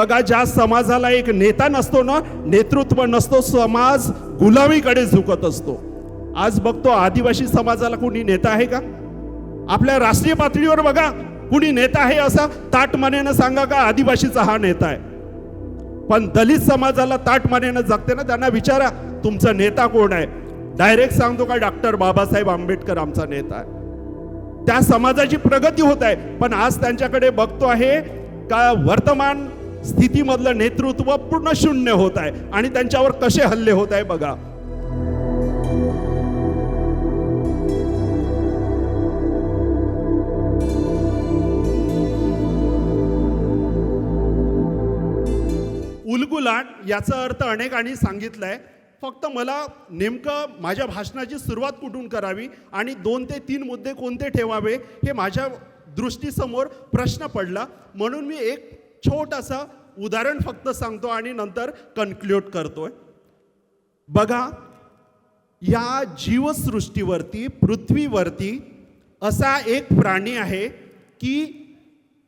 बघा ज्या समाजाला एक नेता नसतो ना नेतृत्व नसतो समाज गुलामीकडे झुकत असतो. आज बघतो आदिवासी समाजाला कुणी नेता आहे का? आपल्या राष्ट्रीय पातळीवर बघा कुणी नेता आहे असा ताटमानेनं सांगा का आदिवासीचा हा नेता आहे. पण दलित समाजाला ताटमानेनं जगते ना त्यांना विचारा तुमचा नेता कोण आहे? डायरेक्ट सांगतो का डॉक्टर बाबासाहेब आंबेडकर आमचा नेता आहे. त्या समाजाची प्रगती होत आहे. पण आज त्यांच्याकडे बघतो आहे का वर्तमान स्थितीमधलं नेतृत्व पूर्ण शून्य होत आहे. आणि त्यांच्यावर कसे हल्ले होत आहे बघा. उलगुलाट याचा अर्थ अनेकांनी सांगितलाय. फक्त मला नेमकं माझ्या भाषणाची सुरुवात कुठून करावी आणि दोन ते तीन मुद्दे कोणते ठेवावे हे माझ्या दृष्टीसमोर प्रश्न पडला. म्हणून मी एक छोटासा उदाहरण फक्त सांगतो आणि नंतर कन्क्ल्यूड करतोय. बघा या जीवसृष्टीवरती पृथ्वीवरती असा एक प्राणी आहे की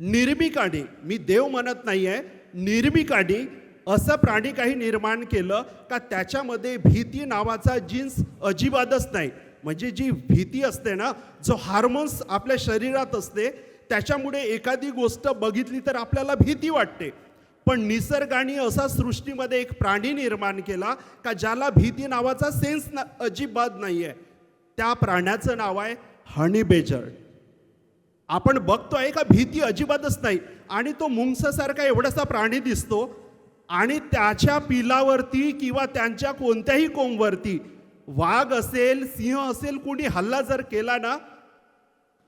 निर्मिकाने मी देव म्हणत नाही आहे निर्मिकाने असं प्राणी काही निर्माण केलं का त्याच्यामध्ये भीती नावाचा जीन्स अजिबातच नाही. म्हणजे जी भीती असते ना जो हार्मोन्स आपल्या शरीरात असते त्याच्यामुळे एखादी गोष्ट बघितली तर आपल्याला भीती वाटते. पण निसर्गाने असा सृष्टीमध्ये एक प्राणी निर्माण केला का ज्याला भीती नावाचा सेन्स ना अजिबात नाही आहे त्या प्राण्याचं नाव आहे हनी बेजर्ड आपण बघतोय का भीती अजिबातच नाही. आणि तो मुंगसासारखा एवढासा प्राणी दिसतो आणि त्याच्या पिलावरती किंवा त्यांच्या कोणत्याही कोंबवरती वाघ असेल सिंह असेल कोणी हल्ला जर केला ना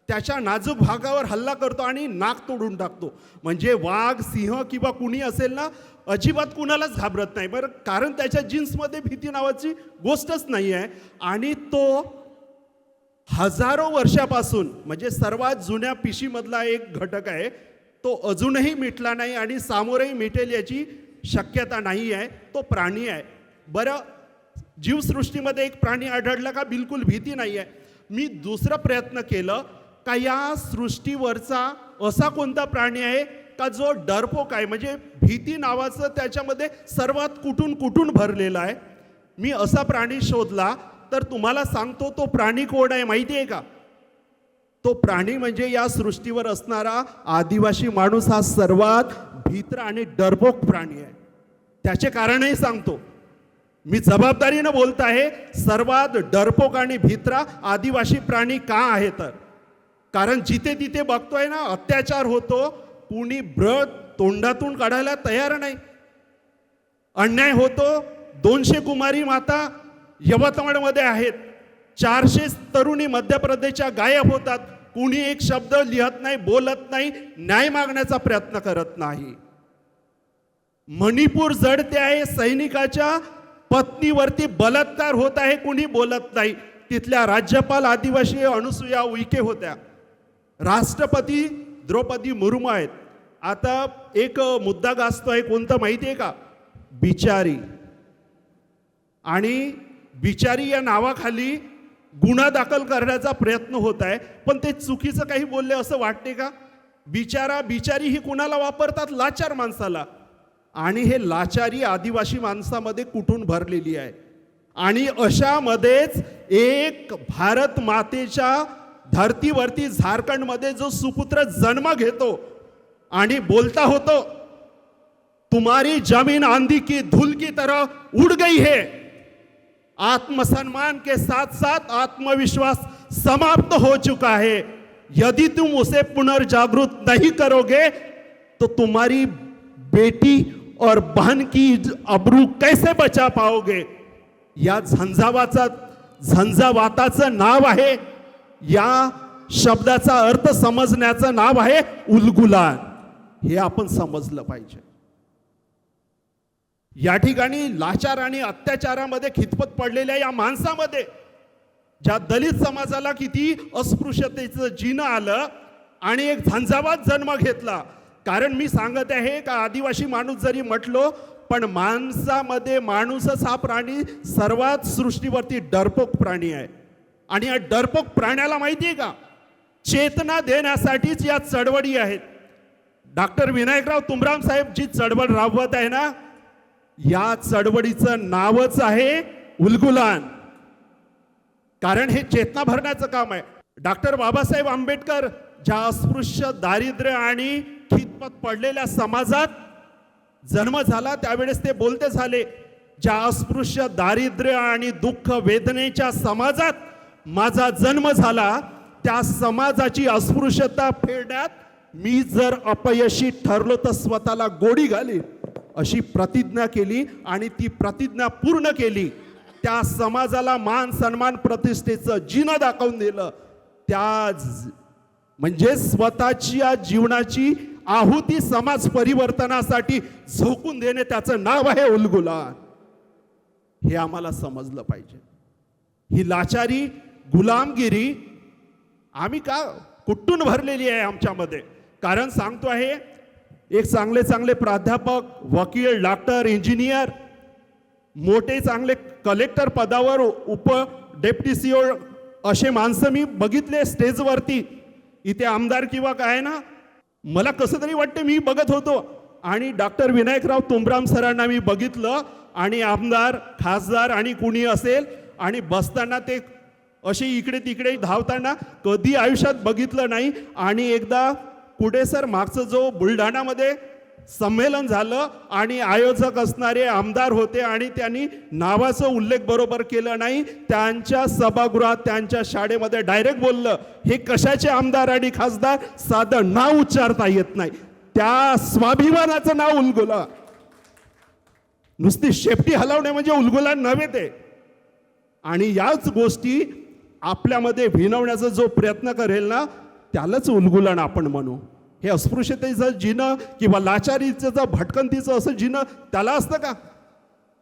त्याच्या नाजूक भागावर हल्ला करतो आणि नाक तोडून टाकतो. म्हणजे वाघ सिंह किंवा कुणी असेल ना अजिबात कुणालाच घाबरत नाही. बरं कारण त्याच्या जीन्समध्ये भीती नावाची गोष्टच नाही आहे आणि तो हजारो वर्षापासून म्हणजे सर्वात जुन्या पिशीमधला एक घटक आहे तो अजूनही मिटला नाही आणि सामोरही मिटेल याची शक्यता नाही आहे तो प्राणी आहे. बरं जीवसृष्टीमध्ये एक प्राणी आढळला का? बिलकुल भीती नाही आहे मी दुसरं प्रयत्न केलं का या सृष्टीवरचा असा कोणता प्राणी आहे का जो डरपोक आहे? म्हणजे भीती नावाचं त्याच्यामध्ये सर्वात कुठून कुठून भरलेला आहे? मी असा प्राणी शोधला तर तुम्हाला सांगतो तो प्राणी कोण आहे माहिती आहे का? तो प्राणी म्हणजे या सृष्टीवर असणारा आदिवासी माणूस हा सर्वात भीत्र आणि डरपोक प्राणी आहे. त्याचे कारणही सांगतो. मी जबाबदारीनं बोलत आहे सर्वात डरपोक आणि भित्रा आदिवासी प्राणी का आहे तर? कारण जिथे तिथे बघतोय ना अत्याचार होतो कुणी ब्रत तोंडातून काढायला तयार नाही. अन्याय होतो दोनशे कुमारी माता यवतमाळमध्ये आहेत. चारशे तरुणी मध्य प्रदेशच्या गायब होतात. कुणी एक शब्द लिहत नाही बोलत नाही न्याय मागण्याचा प्रयत्न करत नाही. मणिपूर जडते आहे सैनिकाच्या पत्नीवरती बलात्कार होत आहे कुणी बोलत नाही. तिथल्या राज्यपाल आदिवासी अनुसुया उईके होत्या. राष्ट्रपती द्रौपदी मुर्मू आहेत. आता एक मुद्दा गाजतोय कोणतं माहिती आहे का? बिचारी. आणि बिचारी या नावाखाली गुन्हा दाखल करण्याचा प्रयत्न होत आहे. पण ते चुकीचं काही बोलले असं वाटते का? बिचारा बिचारी ही कुणाला वापरतात? लाचार माणसाला. आणि हे लाचारी आदिवासी माणसामध्ये कुठून भरलेली आहे? आणि अशामध्येच एक भारत मातेच्या धरतीवरती झारखंडमध्ये जो सुपुत्र जन्म घेतो आणि बोलता होतो तुम्हारी जमीन आंधी की धूल की तरह उड़ गई है. आत्मसम्मान के साथ साथ आत्मविश्वास समाप्त हो चुका है। यदि तुम उसे पुनर्जागृत नहीं करोगे तो तुम्हारी बेटी और बहन की अब्रू कैसे बचा पाओगे? या झंझावाचा झंझावाताचं नाव आहे या शब्दाचा अर्थ समजण्याचं नाव आहे उलगुलान. हे आपण समजलं पाहिजे. या ठिकाणी लाचार आणि अत्याचारामध्ये खितपत पडलेल्या या माणसामध्ये ज्या दलित समाजाला किती अस्पृश्यतेचं जिनं आलं आणि एक झंझावात जन्म घेतला. कारण मी सांगत आहे का आदिवासी माणूस जरी म्हटलो पण माणसामध्ये माणूसच हा प्राणी सर्वात सृष्टीवरती डरपोक प्राणी आहे. आणि या डरपोक प्राण्याला माहिती आहे का? चेतना देण्यासाठीच या चळवळी आहेत. डॉक्टर विनायकराव तुमराम साहेब जी चळवळ राबवत आहे ना या चळवळीचं नावच आहे उलगुलान. कारण हे चेतना भरण्याचं काम आहे. डॉक्टर बाबासाहेब आंबेडकर ज्या अस्पृश्य दारिद्र्य आणि खितपत पडलेल्या समाजात जन्म झाला त्यावेळेस ते बोलते झाले ज्या अस्पृश्य दारिद्र्य आणि दुःख वेदनेच्या समाजात माझा जन्म झाला त्या समाजाची अस्पृश्यता फेडण्यात मी जर अपयशी ठरलो तर स्वतःला गोडी घाली अशी प्रतिज्ञा केली आणि ती प्रतिज्ञा पूर्ण केली. त्या समाजाला मान सन्मान प्रतिष्ठेचं जिनं दाखवून दिलं. त्या म्हणजे स्वतःच्या जीवनाची आहुती समाज परिवर्तनासाठी झोकून देणे त्याचं नाव आहे उलगुला हे आम्हाला समजलं पाहिजे. ही लाचारी गुलामगिरी आम्ही का कुठून भरलेली आहे आमच्यामध्ये? कारण सांगतो आहे एक चांगले चांगले प्राध्यापक वकील डॉक्टर इंजिनियर मोठे चांगले कलेक्टर पदावर उप डेप्टी सीओ असे माणसं मी बघितले स्टेजवरती. इथे आमदार किंवा काय ना मला कसं तरी वाटते मी बघत होतो. आणि डॉक्टर विनायकराव तुंबराम सरांना मी बघितलं. आणि आमदार खासदार आणि कुणी असेल आणि बसताना ते असे इकडे तिकडे धावताना कधी आयुष्यात बघितलं नाही. आणि एकदा पुढे सर मागचं जो बुलढाणामध्ये संमेलन झालं आणि आयोजक असणारे आमदार होते आणि त्यांनी नावाचा उल्लेख बरोबर केला नाही. त्यांच्या सभागृहात त्यांच्या शाळेमध्ये डायरेक्ट बोललं हे कशाचे आमदार आणि खासदार? साधं नाव उच्चारता येत नाही. त्या स्वाभिमानाचं नाव उलगुला. नुसती शेपटी हलवणे म्हणजे उलगुला नव्हे ते. आणि याच गोष्टी आपल्यामध्ये भिनवण्याचा जो प्रयत्न करेल ना त्यालाच उलगुलन आपण म्हणू. हे अस्पृश्यतेचं जिनं किंवा लाचारीचं जर भटकंतीचं असं जिनं त्याला असतं का?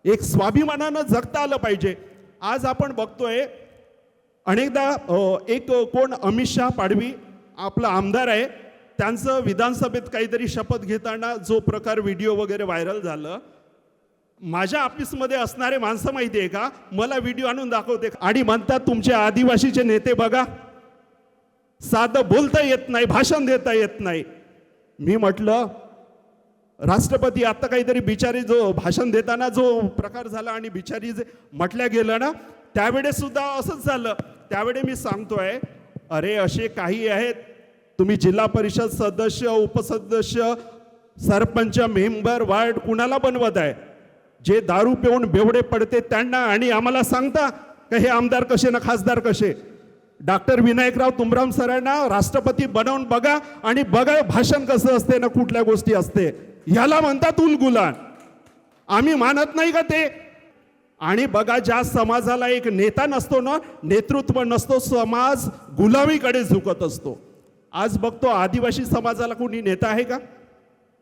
एक स्वाभिमानानं जगता आलं पाहिजे. आज आपण बघतोय अनेकदा एक कोण अमित शहा पाडवी आपला आमदार आहे त्यांचं विधानसभेत काहीतरी शपथ घेताना जो प्रकार व्हिडिओ वगैरे व्हायरल झालं माझ्या ऑफिसमध्ये असणारे माणसं माहिती आहे का? मला व्हिडिओ आणून दाखवते. आणि म्हणतात तुमचे आदिवासीचे नेते बघा साधं बोलता येत नाही भाषण देता येत नाही. मी म्हटलं राष्ट्रपती आता काहीतरी बिचारी जो भाषण देताना जो प्रकार झाला आणि बिचारी जे म्हटल्या गेलं ना त्यावेळेस सुद्धा असंच झालं. त्यावेळी मी सांगतोय अरे असे काही आहेत. तुम्ही जिल्हा परिषद सदस्य उपसदस्य सरपंच मेंबर वार्ड कुणाला बनवत आहे? जे दारू पिऊन बेवडे पडते त्यांना आणि आम्हाला सांगता का हे आमदार कसे ना खासदार कसे? डॉक्टर विनायकराव तुमराम सरांना राष्ट्रपती बनवून बघा आणि बघा भाषण कसं असते ना कुठल्या गोष्टी असते. ह्याला म्हणतात उलगुलान आम्ही मानत नाही का ते? आणि बघा ज्या समाजाला एक नेता नसतो ना नेतृत्व नसतो समाज गुलामीकडे झुकत असतो. आज बघतो आदिवासी समाजाला कोणी नेता आहे का?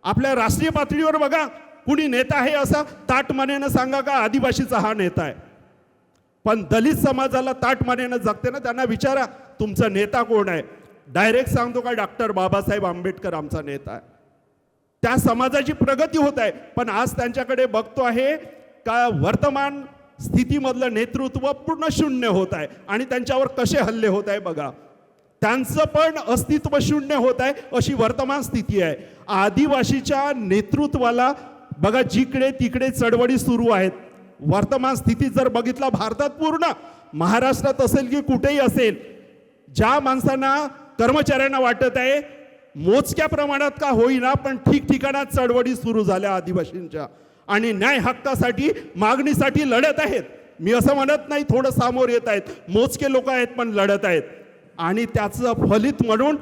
आपल्या राष्ट्रीय पातळीवर बघा. कुणी नेता आहे असा ताटमानेनं सांगा का? आदिवासीचा हा नेता आहे. पण दलित समाजाला ताटमानेनं जगते ना त्यांना विचारा तुमचा नेता कोण आहे? डायरेक्ट सांगतो का डॉक्टर बाबासाहेब आंबेडकर आमचा नेता आहे. त्या समाजाची प्रगती होत आहे. पण आज त्यांच्याकडे बघतो आहे का वर्तमान स्थितीमधलं नेतृत्व पूर्ण शून्य होत आहे. आणि त्यांच्यावर कसे हल्ले होत आहे बघा. त्यांचं पण अस्तित्व शून्य होत आहे अशी वर्तमान स्थिती आहे. आदिवासीच्या नेतृत्वाला बघा जिकडे तिकडे चळवळी सुरू आहेत. वर्तमान स्थितीत जर बघितला भारतात पूर्ण महाराष्ट्रात असेल की कुठेही असेल ज्या माणसांना कर्मचाऱ्यांना वाटत आहे मोजक्या प्रमाणात का होईना पण ठिकठिकाणात चळवळी सुरू झाल्या आदिवासींच्या. आणि न्याय हक्कासाठी मागणीसाठी लढत आहेत. मी असं म्हणत नाही थोडं सामोर येत आहेत. मोजके लोक आहेत पण लढत आहेत. आणि त्याचं फलित म्हणून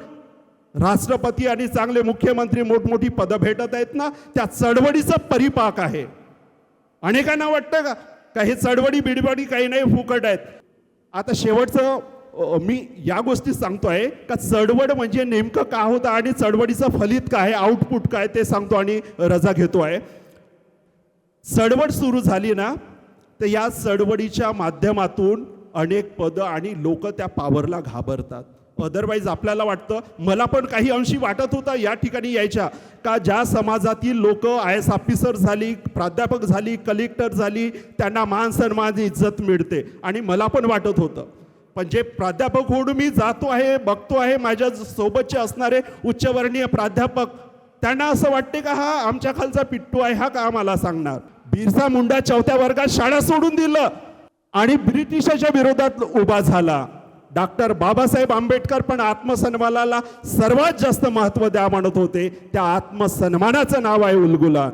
राष्ट्रपती आणि चांगले मुख्यमंत्री मोठमोठी पदं भेटत आहेत ना त्या चळवळीचा परिपाक आहे. अनेकांना वाटतं का का हे चळवळी बिडबडी काही नाही फुकट आहेत. आता शेवटचं मी या गोष्टी सांगतोय का चळवळ म्हणजे नेमकं का होतं आणि चळवळीचं फलित काय आउटपुट काय ते सांगतो आणि रजा घेतो आहे चळवळ सुरू झाली ना तर या चळवळीच्या माध्यमातून अनेक पदं आणि लोक त्या पावरला घाबरतात. अदरवाईज आपल्याला वाटतं. मला पण काही अंशी वाटत होतं या ठिकाणी यायच्या. का ज्या समाजातील लोक आय एस ऑफिसर झाली प्राध्यापक झाली कलेक्टर झाली त्यांना मान सन्मान इज्जत मिळते. आणि मला पण वाटत होतं. पण जे प्राध्यापक होऊन मी जातो आहे बघतो आहे माझ्या सोबतचे असणारे उच्चवर्णीय प्राध्यापक त्यांना असं वाटते का हा आमच्या खालचा पिट्टू आहे हा का आम्हाला सांगणार? बिरसा मुंडा चौथ्या वर्गात शाळा सोडून दिलं आणि ब्रिटिशाच्या विरोधात उभा झाला. डॉक्टर बाबासाहेब आंबेडकर पण आत्मसन्मानाला सर्वात जास्त महत्त्व द्या म्हणत होते. त्या आत्मसन्मानाचं नाव आहे उलगुला